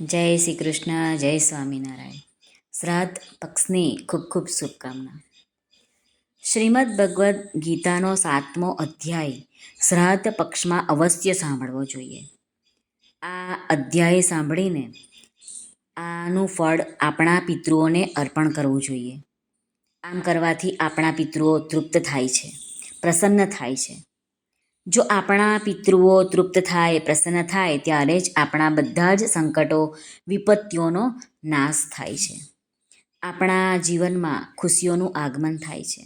જય શ્રી કૃષ્ણ, જય સ્વામિનારાયણ. શ્રાદ્ધ પક્ષની ખૂબ ખૂબ શુભકામના. શ્રીમદ ભગવદ્ ગીતાનો સાતમો અધ્યાય શ્રાદ્ધ પક્ષમાં અવશ્ય સાંભળવો જોઈએ. આ અધ્યાય સાંભળીને આનું ફળ આપણા પિતૃઓને અર્પણ કરવું જોઈએ. આમ કરવાથી આપણા પિતૃઓ તૃપ્ત થાય છે, પ્રસન્ન થાય છે. જો આપણા પિતૃઓ તૃપ્ત થાય, પ્રસન્ન થાય, ત્યારે જ આપણા બધા જ સંકટો, વિપત્તિઓનો નાશ થાય છે. આપણા જીવનમાં ખુશીઓનું આગમન થાય છે.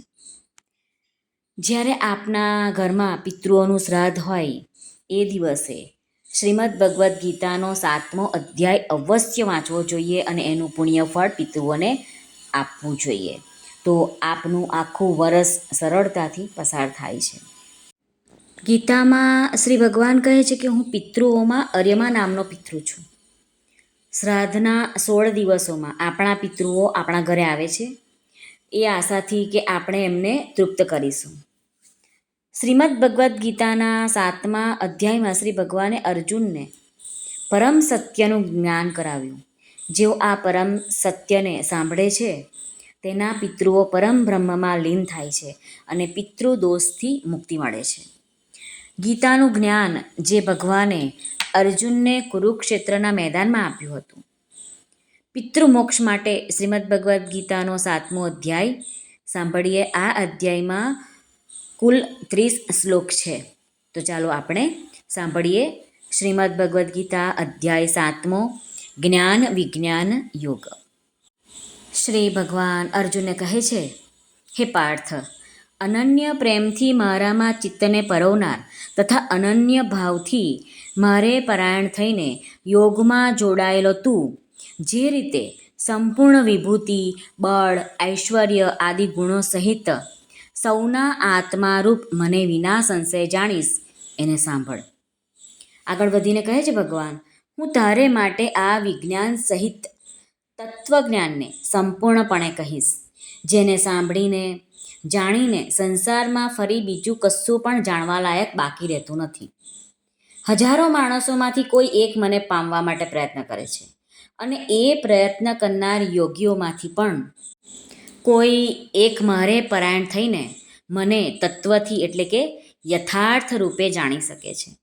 જ્યારે આપના ઘરમાં પિતૃઓનું શ્રાદ્ધ હોય, એ દિવસે શ્રીમદ ભગવદ્ ગીતાનો સાતમો અધ્યાય અવશ્ય વાંચવો જોઈએ અને એનું પુણ્યફળ પિતૃઓને આપવું જોઈએ. તો આપનું આખું વરસ સરળતાથી પસાર થાય છે. ગીતામાં શ્રી ભગવાન કહે છે કે હું પિતૃઓમાં અર્યમા નામનો પિતૃ છું. શ્રાદ્ધના સોળ દિવસોમાં આપણા પિતૃઓ આપણા ઘરે આવે છે. એ આશાથી કે આપણે એમને તૃપ્ત કરીશું. શ્રીમદ ભગવદ્ ગીતાના સાતમા અધ્યાયમાં શ્રી ભગવાને અર્જુનને પરમ સત્યનું જ્ઞાન કરાવ્યું. જેઓ આ પરમ સત્યને સાંભળે છે, તેના પિતૃઓ પરમ બ્રહ્મમાં લીન થાય છે અને પિતૃ દોષથી મુક્તિ મળે છે. ગીતાનું જ્ઞાન જે ભગવાને અર્જુનને કુરુક્ષેત્રના મેદાનમાં આપ્યું હતું. પિતૃમોક્ષ માટે શ્રીમદ ભગવદ્ ગીતાનો સાતમો અધ્યાય સાંભળીએ. આ અધ્યાયમાં કુલ ત્રીસ શ્લોક છે. તો ચાલો આપણે સાંભળીએ શ્રીમદ ભગવદ્ ગીતા અધ્યાય સાતમો, જ્ઞાન વિજ્ઞાન યોગ. શ્રી ભગવાન અર્જુનને કહે છે, હે પાર્થ અનન્ય પ્રેમથી મારામાં ચિત્તને પરોવનાર તથા અનન્ય ભાવથી મારે પરાયણ થઈને યોગમાં જોડાયેલો તું. જે રીતે સંપૂર્ણ વિભૂતિ, બળ, ઐશ્વર્ય આદિ ગુણો સહિત સૌના આત્મારૂપ મને વિના સંશય જાણીશ, એને સાંભળ. આગળ વધીને કહે છે, ભગવાન, હું તારે માટે આ વિજ્ઞાન સહિત તત્વજ્ઞાનને સંપૂર્ણપણે કહીશ, જેને સાંભળીને જાણીને સંસારમાં ફરી બીજું કશું પણ જાણવા લાયક બાકી રહેતું નથી. હજારો માણસોમાંથી કોઈ એક મને પામવા માટે પ્રયત્ન કરે છે અને એ પ્રયત્ન કરનાર યોગીઓમાંથી પણ. કોઈ એક મારે પરાયણ થઈને મને તત્વથી એટલે કે યથાર્થ રૂપે જાણી શકે છે.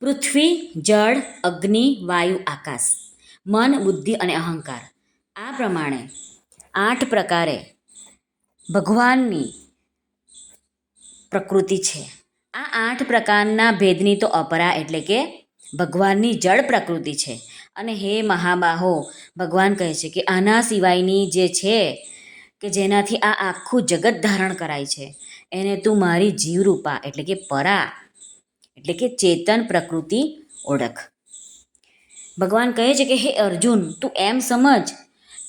પૃથ્વી, જળ, અગ્નિ, વાયુ, આકાશ, મન, બુદ્ધિ અને અહંકાર આ પ્રમાણે આઠ પ્રકારે ભગવાનની પ્રકૃતિ છે. આ આઠ પ્રકારના ભેદની તો અપરા એટલે કે ભગવાનની જળ પ્રકૃતિ છે. અને હે મહાબાહો, ભગવાન કહે છે કે આના સિવાયની જે છે કે જેનાથી આ આખું જગત ધારણ કરાય છે, એને તું મારી જીવરૂપા એટલે કે પરા એટલે કે ચેતન પ્રકૃતિ ઓળખ. ભગવાન કહે છે કે હે અર્જુન, તું એમ સમજ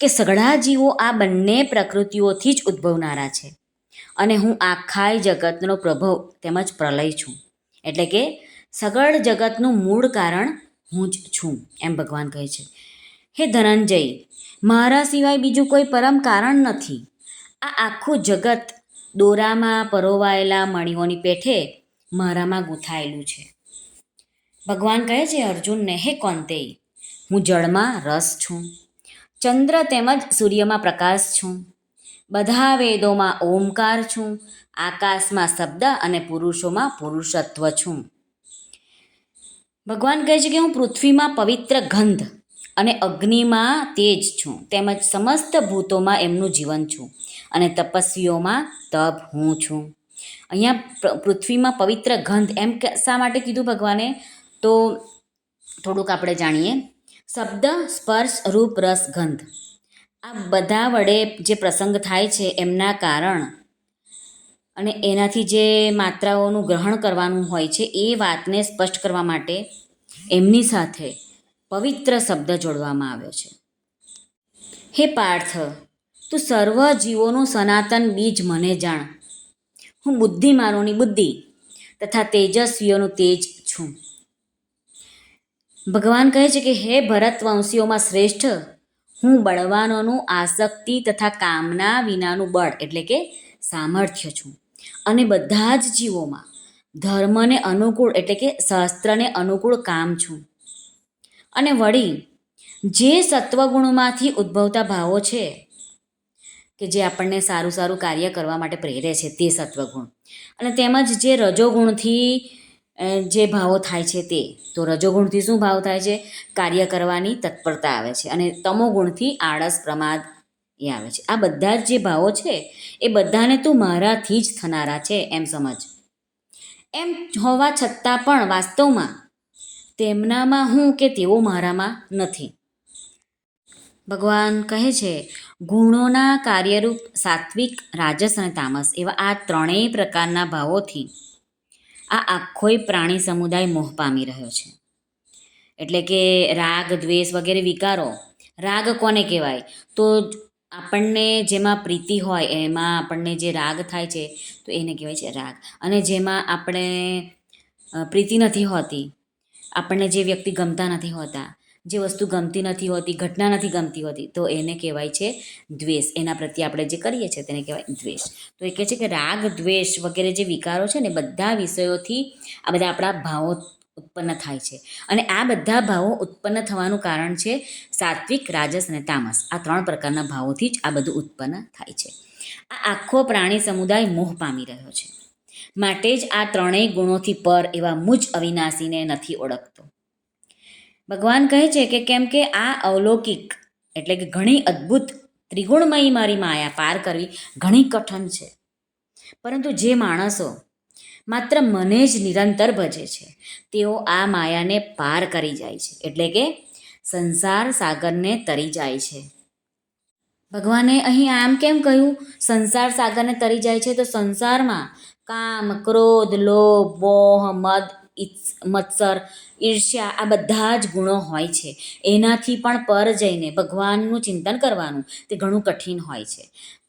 કે સઘળા જીવો આ બંને પ્રકૃતિઓથી જ ઉદ્ભવનારા છે. અને હું આખાય જગતનો પ્રભવ તેમજ પ્રલય છું. એટલે કે સગળ જગતનું મૂળ કારણ હું જ છું, એમ ભગવાન કહે છે. હે ધનંજય, મારા સિવાય બીજું કોઈ પરમ કારણ નથી. આ આખું જગત દોરામાં પરોવાયેલા મણીઓની પેઠે મારામાં ગૂંથાયેલું છે. ભગવાન કહે છે અર્જુનને, હે કોંતેય, હું જળમાં રસ છું. ચંદ્ર તેમજ સૂર્યમાં પ્રકાશ છું. બધા વેદોમાં ઓમકાર છું. આકાશમાં શબ્દ અને પુરુષોમાં પુરુષત્વ છું. ભગવાન કહે છે કે હું પૃથ્વીમાં પવિત્ર ગંધ અને અગ્નિમાં તેજ છું. તેમજ સમસ્ત ભૂતોમાં એમનું જીવન છું અને તપસ્વીઓમાં તપ હું છું. અહીંયા પૃથ્વીમાં પવિત્ર ગંધ એમ શા માટે કીધું ભગવાને? તો થોડુંક આપણે જાણીએ. શબ્દ, સ્પર્શ, રૂપ, રસ, ગંધ. આ બધા વડે જે પ્રસંગ થાય છે એમના કારણ અને એનાથી જે માત્રાઓનું ગ્રહણ કરવાનું હોય છે એ વાતને સ્પષ્ટ કરવા માટે એમની સાથે પવિત્ર શબ્દ જોડવામાં આવ્યો છે. હે પાર્થ, તું સર્વ જીવોનું સનાતન બીજ મને જાણ. હું બુદ્ધિમાનોની બુદ્ધિ તથા તેજસ્વીઓનું તેજ છું. ભગવાન કહે છે કે, હે ભરતવંશીઓમાં શ્રેષ્ઠ, હું બળવાનોનું આસક્તિ તથા કામના વિનાનું બળ એટલે કે સામર્થ્ય છું. અને બધા જ જીવોમાં ધર્મને અનુકૂળ એટલે કે શાસ્ત્રને અનુકૂળ કામ છું. અને વળી, જે સત્વગુણમાંથી ઉદ્ભવતા ભાવો છે, કે જે આપણને સારું સારું કાર્ય કરવા માટે પ્રેરે છે તે સત્વગુણ. અને તેમજ જે રજોગુણથી જે ભાવો થાય છે તે. તો રજોગુણથી શું ભાવ થાય છે? કાર્ય કરવાની તત્પરતા આવે છે અને તમોગુણથી આળસ પ્રમાદ એ આવે છે. આ બધા જ જે ભાવો છે, એ બધાને તું મારાથી જ થનારા છે એમ સમજ. એમ હોવા છતાં પણ વાસ્તવમાં તેમનામાં હું કે તેઓ મારામાં નથી. ભગવાન કહે છે, ગુણોના કાર્યરૂપ સાત્વિક, રાજસ અને તામસ. એવા આ ત્રણેય પ્રકારના ભાવોથી આ આખોય પ્રાણી સમુદાય મોહ પામી રહ્યો છે. એટલે કે રાગ, દ્વેષ વગેરે વિકારો, રાગ કોને કહેવાય? તો આપણને જેમાં પ્રીતિ હોય, એમાં આપણને જે રાગ થાય છે, તો એને કહેવાય છે રાગ. અને જેમાં આપણે પ્રીતિ નથી હોતી, આપણને જે વ્યક્તિ ગમતા નથી હોતા જે વસ્તુ ગમતી નથી હોતી, ઘટના નથી ગમતી હોતી, તો એને કહેવાય છે દ્વેષ. એના પ્રત્યે આપણે જે કરીએ છીએ તેને કહેવાય દ્વેષ. તો એ કહે છે કે રાગ, દ્વેષ વગેરે જે વિકારો છે ને બધા વિષયોથી આ બધા આપણા ભાવો ઉત્પન્ન થાય છે. અને આ બધા ભાવો ઉત્પન્ન થવાનું કારણ છે સાત્વિક, રાજસ અને તામસ. આ ત્રણ પ્રકારના ભાવોથી જ આ બધું ઉત્પન્ન થાય છે. આ આખો પ્રાણી સમુદાય મોહ પામી રહ્યો છે. માટે જ આ ત્રણેય ગુણોથી પર એવા મુજ અવિનાશીને નથી ઓળખતો. ભગવાન કહે છે કે કેમ કે આ અવલૌકિક એટલે કે ઘણી અદ્ભુત ત્રિગુણમયી મારી માયા પાર કરવી ઘણી કઠણ છે. પરંતુ જે માણસો માત્ર મને જ નિરંતર ભજે છે, તેઓ આ માયાને પાર કરી જાય છે, એટલે કે સંસાર સાગરને તરી જાય છે. ભગવાને અહીં આમ કેમ કહ્યું? સંસાર સાગરને તરી જાય છે તો સંસારમાં કામ, ક્રોધ, લોભ, મોહ, મદ મત્સર ઈર્ષ્યા, આ બધા જ ગુણો હોય છે. એનાથી પણ પર જઈને ભગવાનનું ચિંતન કરવાનું તે ઘણું કઠિન હોય છે.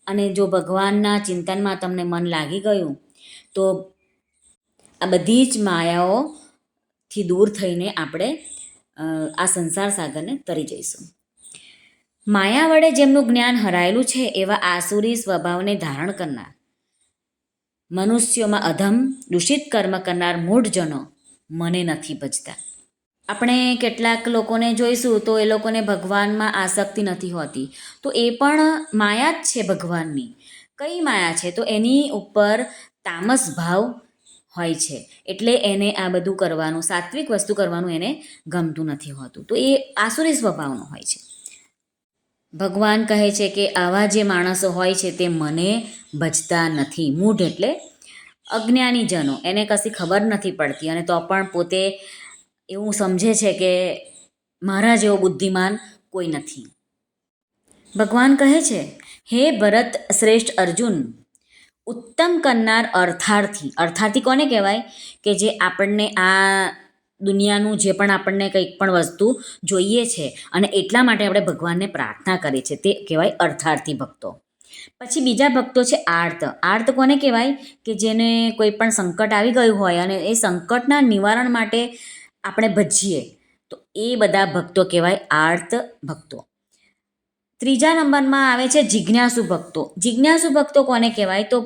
અને જો ભગવાનના ચિંતનમાં તમને મન લાગી ગયું, તો આ બધી જ માયાઓથી દૂર થઈને આપણે આ સંસાર સાગરને તરી જઈશું. માયા વડે જેમનું જ્ઞાન હરાયેલું છે, એવા આસુરી સ્વભાવને ધારણ કરનાર, મનુષ્યોમાં અધમ, દૂષિત કર્મ કરનાર મૂઢજનો મને નથી ભજતા આપણે કેટલાક લોકોને જોઈશું તો એ લોકોને ભગવાનમાં આસક્તિ નથી હોતી. તો એ પણ માયા જ છે ભગવાનની. કઈ માયા છે? તો એની ઉપર તામસ ભાવ હોય છે. એટલે એને આ બધું કરવાનું, સાત્વિક વસ્તુ કરવાનું એને ગમતું નથી હોતું. તો એ આસુરી સ્વભાવનો હોય છે. ભગવાન કહે છે કે આવા જે માણસો હોય છે તે મને ભજતા નથી. મૂઢ એટલે અજ્ઞાનીજનો, એને કશી ખબર નથી પડતી અને તો પણ પોતે એવું સમજે છે કે મારા જેવો બુદ્ધિમાન કોઈ નથી. ભગવાન કહે છે, હે ભરત શ્રેષ્ઠ અર્જુન, ઉત્તમ કરનાર અર્થાર્થી. અર્થાર્થી કોને કહેવાય? કે જે આપણને આ દુનિયાનું જે પણ આપણને કંઈક પણ વસ્તુ જોઈએ છે અને એટલા માટે આપણે ભગવાનને પ્રાર્થના કરીએ છીએ, તે કહેવાય અર્થાર્થી ભક્તો. પછી બીજા ભક્તો છે આર્ત. આર્ત કોને કહેવાય? કે જેને કોઈ પણ સંકટ આવી ગયું હોય અને એ સંકટના નિવારણ માટે આપણે ભજીએ. તો એ બધા ભક્તો કહેવાય આર્ત ભક્તો. ત્રીજા નંબરમાં આવે છે જિજ્ઞાસુ ભક્તો. જિજ્ઞાસુ ભક્તો કોને કહેવાય? તો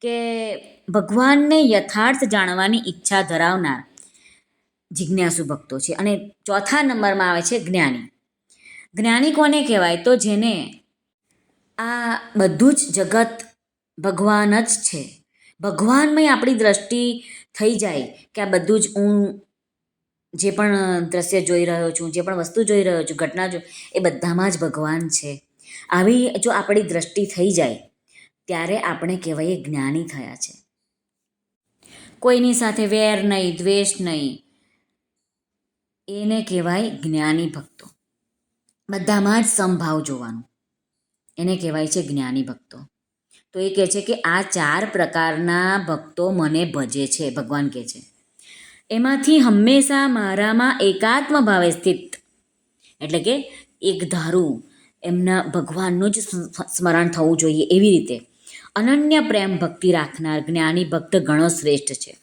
કે ભગવાનને યથાર્થ જાણવાની ઈચ્છા ધરાવનાર જિજ્ઞાસુ ભક્તો છે. અને ચોથા નંબરમાં આવે છે જ્ઞાની. જ્ઞાની કોને કહેવાય? તો જેને આ બધું જ જગત ભગવાન જ છે. ભગવાનમય આપણી દ્રષ્ટિ થઈ જાય કે આ બધું જ હું જે પણ દ્રશ્ય જોઈ રહ્યો છું, જે પણ વસ્તુ જોઈ રહ્યો છું, ઘટના જો, એ બધામાં જ ભગવાન છે. આવી જો આપણી દ્રષ્ટિ થઈ જાય, ત્યારે આપણે કહેવાય જ્ઞાની થયા છે. કોઈની સાથે વેર નહીં, દ્વેષ નહીં, એને કહેવાય જ્ઞાની ભક્તો. બધામાં જ સમભાવ જોવાનું. એને કહેવાય છે જ્ઞાની ભક્તો. તો એ કહે છે કે આ ચાર પ્રકારના ભક્તો મને ભજે છે, ભગવાન કહે છે. એમાંથી હંમેશા મારામાં એકાત્મ ભાવે સ્થિત. એટલે કે એક ધારું એમના ભગવાનનું જ સ્મ- સ્મરણ થવું જોઈએ એવી રીતે. અનન્ય પ્રેમ ભક્તિ રાખનાર જ્ઞાની ભક્ત ઘણો શ્રેષ્ઠ છે.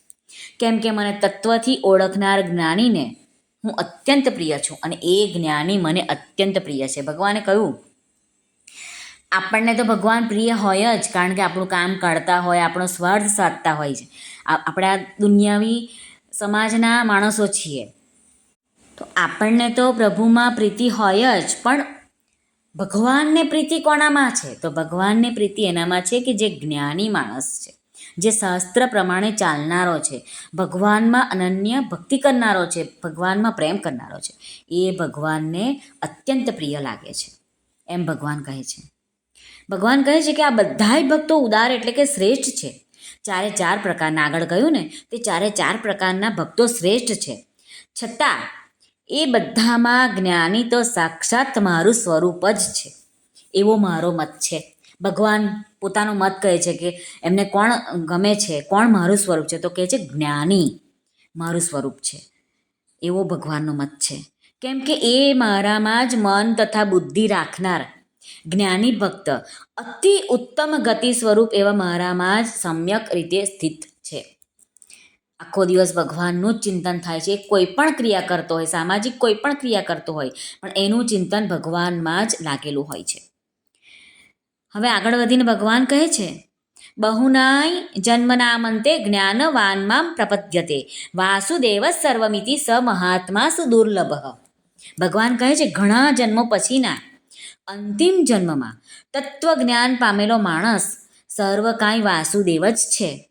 કેમ કે મને તત્વથી ઓળખનાર જ્ઞાનીને હું અત્યંત પ્રિય છું અને એ જ્ઞાની મને અત્યંત પ્રિય છે. ભગવાને કહ્યું આપણને તો ભગવાન પ્રિય હોય જ, કારણ કે આપણું કામ કરતા હોય, આપણો સ્વાર્થ સાધતા હોય છે. આપણે આ દુનિયાવી સમાજના માણસો છીએ. તો આપણને તો પ્રભુમાં પ્રીતિ હોય જ, પણ ભગવાનને પ્રીતિ કોનામાં છે? તો ભગવાનને પ્રીતિ એનામાં છે કે જે જ્ઞાની માણસ છે, જે શાસ્ત્ર પ્રમાણે ચાલનારો છે. ભગવાનમાં અનન્ય ભક્તિ કરનારો છે, ભગવાનમાં પ્રેમ કરનારો છે. એ ભગવાનને અત્યંત પ્રિય લાગે છે. એમ ભગવાન કહે છે. ભગવાન કહે છે કે આ બધાય ભક્તો ઉદાર એટલે કે શ્રેષ્ઠ છે. ચારે ચાર પ્રકારના આગળ કહ્યું ને, તે ચારે ચાર પ્રકારના ભક્તો શ્રેષ્ઠ છે. છતાં, એ બધામાં જ્ઞાની તો સાક્ષાત મારું સ્વરૂપ જ છે. એવો મારો મત છે. ભગવાન પોતાનો મત કહે છે કે એમને કોણ ગમે છે, કોણ મારું સ્વરૂપ છે, તો કહે છે જ્ઞાની મારું સ્વરૂપ છે. એવો ભગવાનનો મત છે. કેમ કે એ મારામાં જ મન તથા બુદ્ધિ રાખનાર જ્ઞાની ભક્ત. અતિ ઉત્તમ ગતિ સ્વરૂપ એવા મારામાં જ સમ્યક રીતે સ્થિત છે. આખો દિવસ ભગવાનનું જ ચિંતન થાય છે. કોઈ પણ ક્રિયા કરતો હોય, સામાજિક કોઈ પણ ક્રિયા કરતો હોય, પણ એનું ચિંતન ભગવાનમાં જ લાગેલું હોય છે. હવે આગળ વધીને ભગવાન કહે છે, બહુનાય જન્મનામંતે જ્ઞાનવાનમાં પ્રપદ્યતે. વાસુદેવ સર્વમિતિ સ મહાત્મા સુદુર્લભ. ભગવાન કહે છે, ઘણા જન્મો પછીના અંતિમ જન્મમાં તત્વજ્ઞાન પામેલો માણસ સર્વ કાંઈ વાસુદેવ જ છે.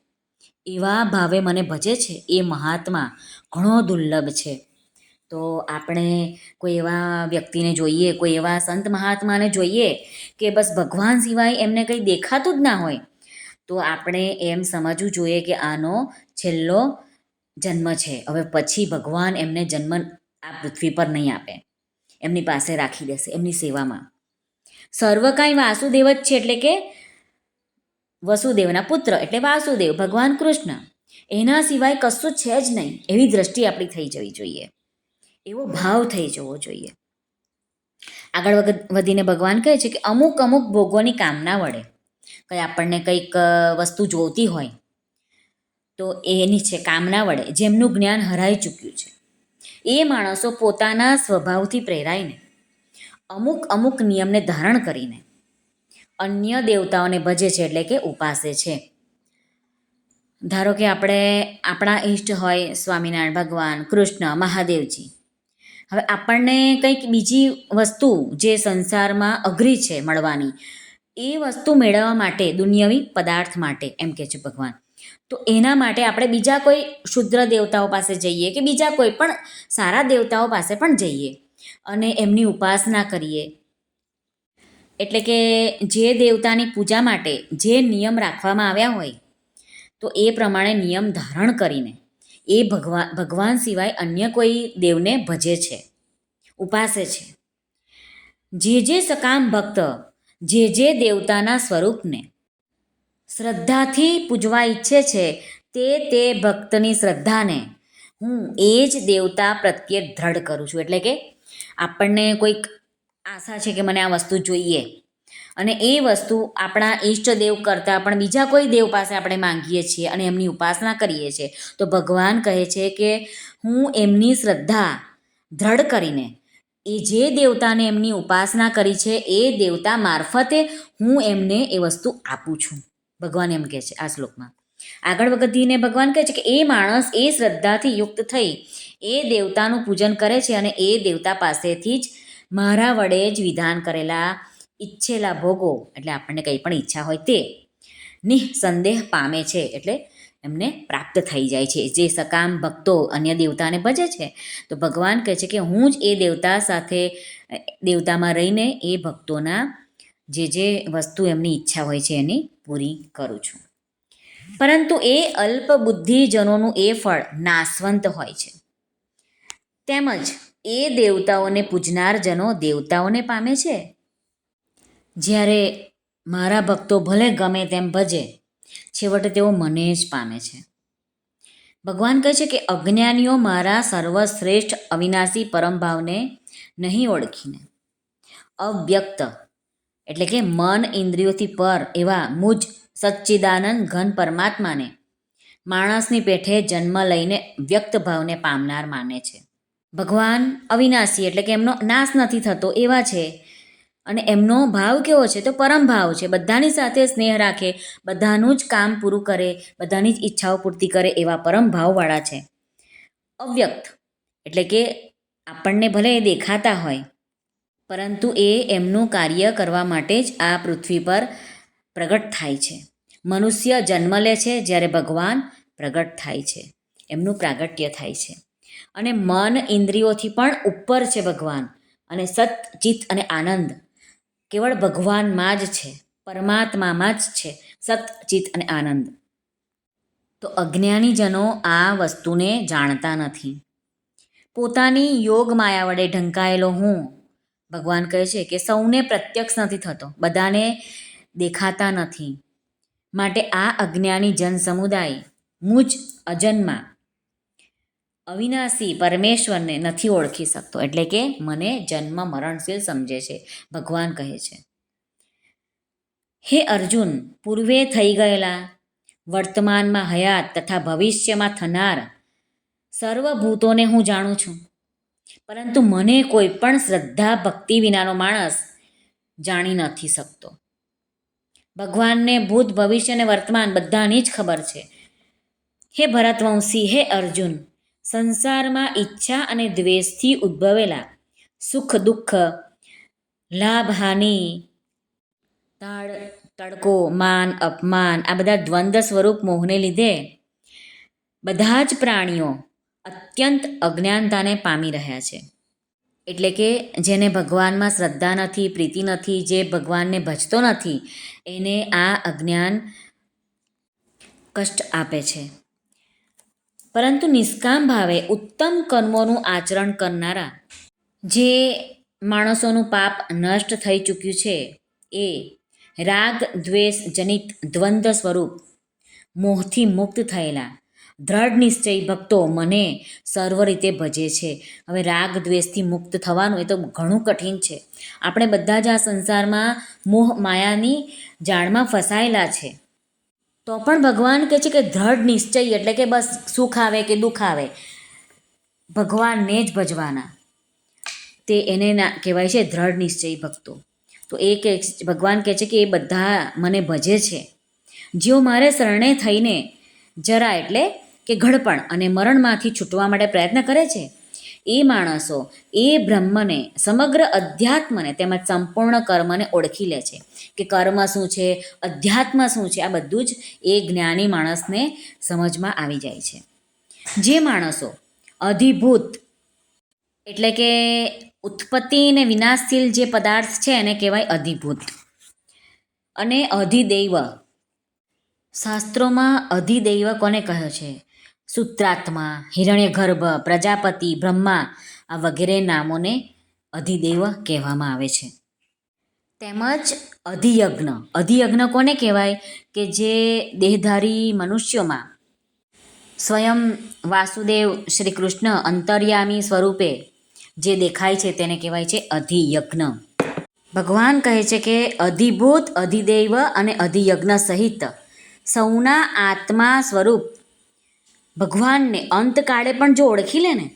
એવા ભાવે મને ભજે છે, એ મહાત્મા ઘણો દુર્લભ છે. તો આપણે કોઈ એવા વ્યક્તિને જોઈએ, કોઈ એવા સંત મહાત્માને જોઈએ કે બસ ભગવાન સિવાય એમને કંઈ દેખાતું જ ના હોય, તો આપણે એમ સમજવું જોઈએ કે આનો છેલ્લો જન્મ છે. હવે પછી ભગવાન એમને જન્મ આ પૃથ્વી પર નહીં આપે. એમની પાસે રાખી દેશે, એમની સેવામાં. સર્વ કાંઈ વાસુદેવ જ છે એટલે કે વસુદેવના પુત્ર એટલે વાસુદેવ, ભગવાન કૃષ્ણ. એના સિવાય કશું છે જ નહીં. એવી દ્રષ્ટિ આપણી થઈ જવી જોઈએ. એવો ભાવ થઈ જવો જોઈએ. આગળ વગર વધીને ભગવાન કહે છે કે અમુક અમુક ભોગોની કામના વડે. કંઈ આપણને કંઈક વસ્તુ જોઈતી હોય, તો એની છે કામના વડે. જેમનું જ્ઞાન હરાઈ ચૂક્યું છે. એ માણસો પોતાના સ્વભાવથી પ્રેરાઈને અમુક અમુક નિયમને ધારણ કરીને અન્ય દેવતાઓને ભજે છે એટલે કે ઉપાસે છે. ધારો કે આપણે આપણા ઈષ્ટ હોય સ્વામિનારાયણ ભગવાન, કૃષ્ણ, મહાદેવજી. હવે આપણને કંઈક બીજી વસ્તુ જે સંસારમાં અઘરી છે મળવાની, એ વસ્તુ મેળવવા માટે, દુનિયાવી પદાર્થ માટે, એમ કહે છે ભગવાન. તો એના માટે આપણે બીજા કોઈ શુદ્ર દેવતાઓ પાસે જઈએ કે બીજા કોઈ પણ સારા દેવતાઓ પાસે પણ જઈએ. અને એમની ઉપાસના કરીએ. એટલે કે જે દેવતાની પૂજા માટે જે નિયમ રાખવામાં આવ્યા હોય, તો એ પ્રમાણે નિયમ ધારણ કરીને એ ભગવાન ભગવાન સિવાય અન્ય કોઈ દેવને ભજે છે, ઉપાસે છે. જે જે સકામ ભક્ત, જે જે દેવતાના સ્વરૂપને શ્રદ્ધાથી પૂજવા ઈચ્છે છે, તે તે ભક્તની શ્રદ્ધાને હું એ જ દેવતા પ્રત્યે દ્રઢ કરું છું. એટલે કે આપણને કોઈક આશા છે કે મને આ વસ્તુ જોઈએ. અને એ વસ્તુ આપણા ઈષ્ટદેવ કરતાં પણ બીજા કોઈ દેવ પાસે આપણે માંગીએ છીએ અને એમની ઉપાસના કરીએ છીએ. તો ભગવાન કહે છે કે હું એમની શ્રદ્ધા દ્રઢ કરીને એ જે દેવતાને એમની ઉપાસના કરી છે એ દેવતા મારફતે હું એમને એ વસ્તુ આપું છું. ભગવાન એમ કહે છે આ શ્લોકમાં. આગળ વધીને ભગવાન કહે છે કે એ માણસ એ શ્રદ્ધાથી યુક્ત થઈ એ દેવતાનું પૂજન કરે છે અને એ દેવતા પાસેથી જ મારા વડે જ વિધાન કરેલા ઈચ્છેલા ભોગો, એટલે આપણને કંઈ પણ ઈચ્છા હોય તે નિઃસંદેહ પામે છે, એટલે એમને પ્રાપ્ત થઈ જાય છે. જે સકામ ભક્તો અન્ય દેવતાને ભજે છે, તો ભગવાન કહે છે કે હું જ એ દેવતા સાથે, દેવતામાં રહીને એ ભક્તોના જે જે વસ્તુ એમની ઈચ્છા હોય છે એની પૂરી કરું છું. પરંતુ એ અલ્પ બુદ્ધિજનોનું એ ફળ નાશવંત હોય છે. તેમજ એ દેવતાઓને પૂજનાર જનો દેવતાઓને પામે છે. જ્યારે મારા ભક્તો ભલે ગમે તેમ ભજે, છેવટે તેઓ મને જ પામે છે. ભગવાન કહે છે કે અજ્ઞાનીઓ મારા સર્વશ્રેષ્ઠ અવિનાશી પરમભાવને નહીં ઓળખીને. અવ્યક્ત, એટલે કે મન ઇન્દ્રિયોથી પર એવા મુજ સચ્ચિદાનંદ ઘન પરમાત્માને, માણસની પેઠે જન્મ લઈને વ્યક્ત ભાવને પામનાર માને છે. ભગવાન અવિનાશી એટલે કે એમનો નાશ નથી થતો એવા છે. અને એમનો ભાવ કેવો છે તો પરમ ભાવ છે. બધાની સાથે સ્નેહ રાખે, બધાનું જ કામ પૂરું કરે, બધાની જ ઈચ્છાઓ પૂર્તિ કરે એવા પરમ ભાવવાળા છે. અવ્યક્ત એટલે કે આપણને ભલે એ દેખાતા હોય, પરંતુ એ એમનું કાર્ય કરવા માટે જ આ પૃથ્વી પર પ્રગટ થાય છે. મનુષ્ય જન્મ લે છે જ્યારે ભગવાન પ્રગટ થાય છે. એમનું પ્રાગટ્ય થાય છે. અને મન ઇન્દ્રિયોથી પણ ઉપર છે ભગવાન. અને સત, ચિત્ત અને આનંદ કેવળ ભગવાનમાં જ છે. પરમાત્મામાં જ છે. સત, ચિત્ત અને આનંદ. તો અજ્ઞાનીજનો આ વસ્તુને જાણતા નથી. પોતાની યોગ માયા વડે ઢંકાયેલો હું, ભગવાન કહે છે કે સૌને પ્રત્યક્ષ નથી થતો. બધાને દેખાતા નથી. માટે આ અજ્ઞાની જન સમુદાય મુજ અજન્મા. અવિનાશી પરમેશ્વરને નથી ઓળખી શકતો, એટલે કે મને જન્મ મરણશીલ સમજે છે, ભગવાન કહે છે. હે અર્જુન, પૂર્વે થઈ ગયેલા વર્તમાનમાં હયાત તથા ભવિષ્યમાં થનાર સર્વભૂતોને હું જાણું છું. પરંતુ મને કોઈ પણ શ્રદ્ધા ભક્તિ વિનાનો માણસ જાણી નથી શકતો. ભગવાનને ભૂત ભવિષ્ય અને વર્તમાન બધાની જ ખબર છે. હે ભરતવંશી, હે અર્જુન, સંસારમાં ઈચ્છા અને દ્વેષથી ઉદ્ભવેલા સુખ, દુઃખ, લાભ, હાનિ, તાળ, તડકો, માન, અપમાન, આ બધા દ્વંદ્વ સ્વરૂપ મોહને લીધે બધા જ પ્રાણીઓ અત્યંત અજ્ઞાનતાને પામી રહ્યા છે. એટલે કે જેને ભગવાનમાં શ્રદ્ધા નથી, પ્રીતિ નથી, જે ભગવાનને ભજતો નથી, એને આ અજ્ઞાન કષ્ટ આપે છે. પરંતુ નિષ્કામ ભાવે ઉત્તમ કર્મોનું આચરણ કરનારા જે માણસોનું પાપ નષ્ટ થઈ ચૂક્યું છે એ રાગ, દ્વેષ જનિત દ્વંદ્વ સ્વરૂપ મોહથી મુક્ત થયેલા દ્રઢ નિશ્ચય ભક્તો મને સર્વ રીતે ભજે છે. હવે રાગ દ્વેષથી મુક્ત થવાનું એ તો ઘણું કઠિન છે. આપણે બધા જ આ સંસારમાં મોહ માયાની જાળમાં ફસાયેલા છે. તો પણ ભગવાન કહે છે કે દ્રઢ નિશ્ચય એટલે કે બસ સુખ આવે કે દુઃખ આવે. ભગવાનને જ ભજવાના. તે એને ના કહેવાય છે દ્રઢ નિશ્ચય ભક્તો. તો એ કહે ભગવાન કહે છે કે એ બધા મને ભજે છે. જેઓ મારે શરણે થઈને જરા એટલે કે ઘડપણ અને મરણમાંથી છૂટવા માટે પ્રયત્ન કરે છે? એ માણસો એ બ્રહ્મને, સમગ્ર અધ્યાત્મને તેમજ સંપૂર્ણ કર્મને ઓળખી લે છે કે કર્મ શું છે, અધ્યાત્મ શું છે, આ બધું જ એ જ્ઞાની માણસને સમજમાં આવી જાય છે. જે માણસો અધિભૂત એટલે કે ઉત્પત્તિ અને વિનાશશીલ જે પદાર્થ છે એને કહેવાય અધિભૂત. અને અધિદૈવ. શાસ્ત્રોમાં અધિદૈવ કોને કહ્યો છે? સૂત્રાત્મા, હિરણ્યગર્ભ, પ્રજાપતિ, બ્રહ્મા આ વગેરે નામોને અધિદેવ કહેવામાં આવે છે. તેમજ અધિયજ્ઞ. અધિયજ્ઞ કોને કહેવાય? કે જે દેહધારી મનુષ્યોમાં સ્વયં વાસુદેવ શ્રી કૃષ્ણ અંતર્યામી સ્વરૂપે જે દેખાય છે તેને કહેવાય છે અધિયજ્ઞ. ભગવાન કહે છે કે અધિભૂત, અધિદેવ અને અધિયજ્ઞ સહિત સૌના આત્મા સ્વરૂપ ભગવાનને અંતકાળે પણ જો ઓળખી લે ને?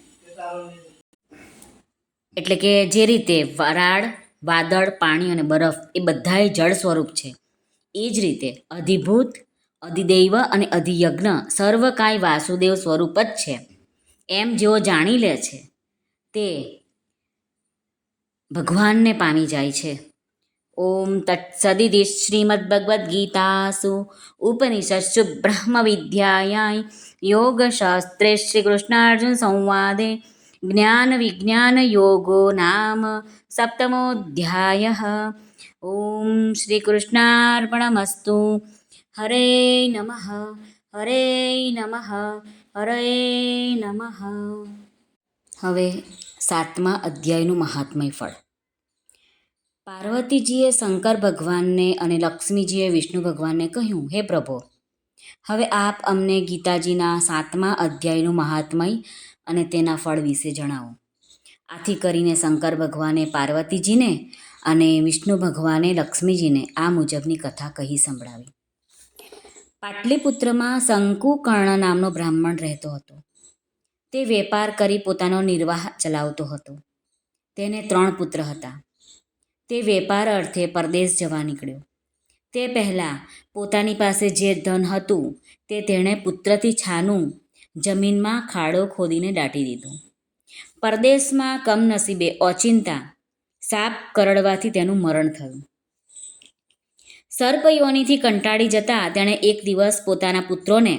એટલે કે જે રીતે વરાળ, વાદળ, પાણી અને બરફ એ બધાય જળ સ્વરૂપ છે, એ જ રીતે અધિભૂત, અધિદૈવ અને અધિયજ્ઞ સર્વકાય વાસુદેવ સ્વરૂપ જ છે. એમ જેઓ જાણી લે છે, તે ભગવાનને પામી જાય છે. ઓમ તત્સદિતિ શ્રીમદ્ભગવદ્ ગીતાસુ ઉપનિષત્સુ બ્રહ્મ વિદ્યાયાય યોગશાસ્ત્રે શ્રી કૃષ્ણાર્જુન સંવાદે જ્ઞાન વિજ્ઞાન યોગો નામ સપ્તમોધ્યાય ઓમ શ્રી કૃષ્ણાર્પણમસ્તુ હરે નમઃ હરે નમઃ હરે નમઃ હવે સાતમા અધ્યાયનું મહાત્મય ફળ. પાર્વતીજીએ શંકર ભગવાનને અને લક્ષ્મીજીએ વિષ્ણુ ભગવાનને કહ્યું, હે પ્રભો હવે આપ અમને ગીતાજીના સાતમા અધ્યાયનું મહાત્મય અને તેના ફળ વિશે જણાવો. આથી કરીને શંકર ભગવાને પાર્વતીજીને અને વિષ્ણુ ભગવાને લક્ષ્મીજીને આ મુજબની કથા કહી સંભળાવી. પાટલીપુત્રમાં શંકુકર્ણ નામનો બ્રાહ્મણ રહેતો હતો. તે વેપાર કરી પોતાનો નિર્વાહ ચલાવતો હતો. તેને ત્રણ પુત્ર હતા. તે વેપાર અર્થે પરદેશ જવા નીકળ્યો. તે પહેલાં પોતાની પાસે જે ધન હતું તે તેણે પુત્રથી છાનું જમીનમાં ખાડો ખોદીને દાટી દીધું. પરદેશમાં કમનસીબે ઓચિંતા સાપ કરડવાથી તેનું મરણ થયું. સર્પયોનીથી કંટાળી જતા તેણે એક દિવસ પોતાના પુત્રોને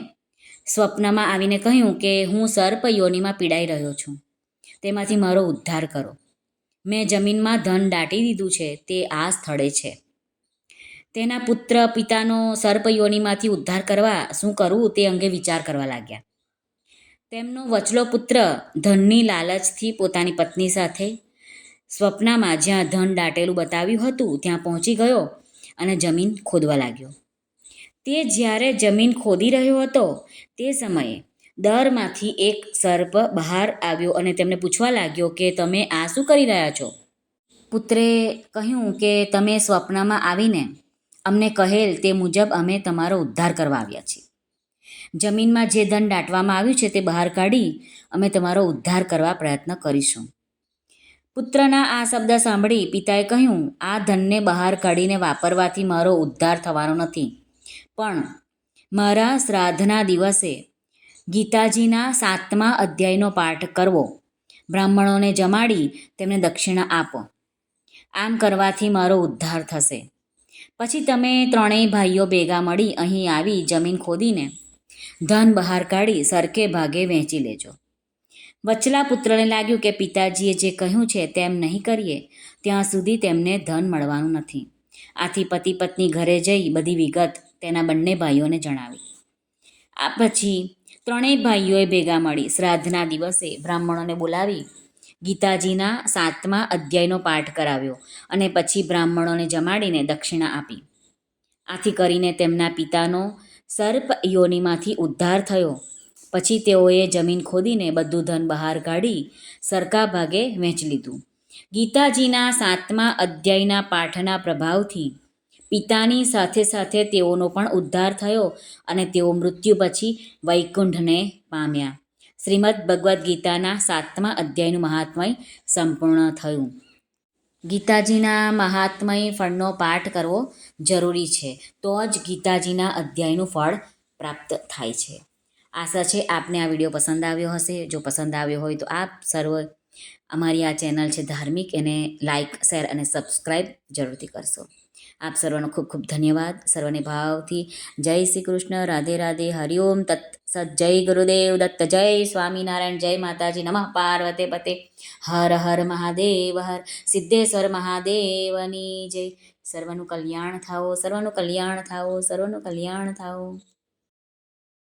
સ્વપ્નમાં આવીને કહ્યું કે, હું સર્પયોનીમાં પીડાઈ રહ્યો છું. તેમાંથી મારો ઉદ્ધાર કરો. મેં જમીનમાં ધન દાટી દીધું છે. તે આ સ્થળે છે. તેના પુત્ર પિતાનો સર્પયોનીમાંથી ઉદ્ધાર કરવા શું કરવું તે અંગે વિચાર કરવા લાગ્યા. તેમનો વચલો પુત્ર ધનની લાલચથી પોતાની પત્ની સાથે સ્વપ્નમાં જ્યાં ધન દાટેલું બતાવ્યું હતું ત્યાં પહોંચી ગયો અને જમીન ખોદવા લાગ્યો. તે જ્યારે જમીન ખોદી રહ્યો હતો તે સમયે દરમાંથી એક સર્પ બહાર આવ્યો અને તેમને પૂછવા લાગ્યો કે તમે આ શું કરી રહ્યા છો? પુત્રે કહ્યું કે તમે સ્વપ્નમાં આવીને અમને કહેલ તે મુજબ અમે તમારો ઉદ્ધાર કરવા આવ્યા છીએ. જમીનમાં જે ધન દાટવામાં આવ્યું છે તે બહાર કાઢી અમે તમારો ઉદ્ધાર કરવા પ્રયત્ન કરીશું. પુત્રના આ શબ્દ સાંભળી પિતાએ કહ્યું, આ ધનને બહાર કાઢીને વાપરવાથી મારો ઉદ્ધાર થવાનો નથી. પણ મારા શ્રાદ્ધના દિવસે ગીતાજીના સાતમા અધ્યાયનો પાઠ કરવો. બ્રાહ્મણોને જમાડી તેમને દક્ષિણા આપો. આમ કરવાથી મારો ઉદ્ધાર થશે. પછી તમે ત્રણેય ભાઈઓ ભેગા મળી અહીં આવી જમીન ખોદીને ધન બહાર કાઢી સરખે ભાગે વહેંચી લેજો. વચલા પુત્રને લાગ્યું કે પિતાજીએ જે કહ્યું છે તેમ નહીં કરીએ, ત્યાં સુધી તેમને ધન મળવાનું નથી. આથી પતિ પત્ની ઘરે જઈ બધી વિગત તેના બંને ભાઈઓને જણાવી. આ પછી ત્રણેય ભાઈઓએ ભેગા મળી શ્રાદ્ધના દિવસે બ્રાહ્મણોને બોલાવી ગીતાજીના સાતમા અધ્યાયનો પાઠ કરાવ્યો અને પછી બ્રાહ્મણોને જમાડીને દક્ષિણા આપી. આથી કરીને તેમના પિતાનો સર્પ યોનિમાંથી ઉદ્ધાર થયો. પછી તેઓએ જમીન ખોદીને બધું ધન બહાર કાઢી સરખા ભાગે વહેંચી લીધું. ગીતાજીના સાતમા અધ્યાયના પાઠના પ્રભાવથી પિતાની સાથે સાથે તેઓનો પણ ઉદ્ધાર થયો અને તેઓ મૃત્યુ પછી વૈકુંઠને પામ્યા. શ્રીમદ ભગવદ્ ગીતાના સાતમા અધ્યાયનું મહાત્મય સંપૂર્ણ થયું. ગીતાજીના મહાત્મય ફળનો પાઠ કરવો જરૂરી છે, તો જ ગીતાજીના અધ્યાયનું ફળ પ્રાપ્ત થાય છે. આશા છે આપને આ વીડિયો પસંદ આવ્યો હશે. જો પસંદ આવ્યો હોય તો આપ સર્વ અમારી આ ચેનલ છે ધાર્મિક એને લાઇક શેર અને સબસ્ક્રાઈબ જરૂરથી કરશો. આપ સર્વનો ખૂબ ખૂબ ધન્યવાદ. સર્વને ભાવથી જય શ્રી કૃષ્ણ. રાધે રાધે. હરિઓમ તત્ સત જય ગુરુદેવ દત્ત જય સ્વામિનારાયણ. જય માતાજી. નમઃ પાર્વતે પતે. હર હર મહાદેવ. હર સિદ્ધેશ્વર મહાદેવની જય. સર્વનું કલ્યાણ થાઓ. સર્વનું કલ્યાણ થાઓ. સર્વનું કલ્યાણ થાઓ.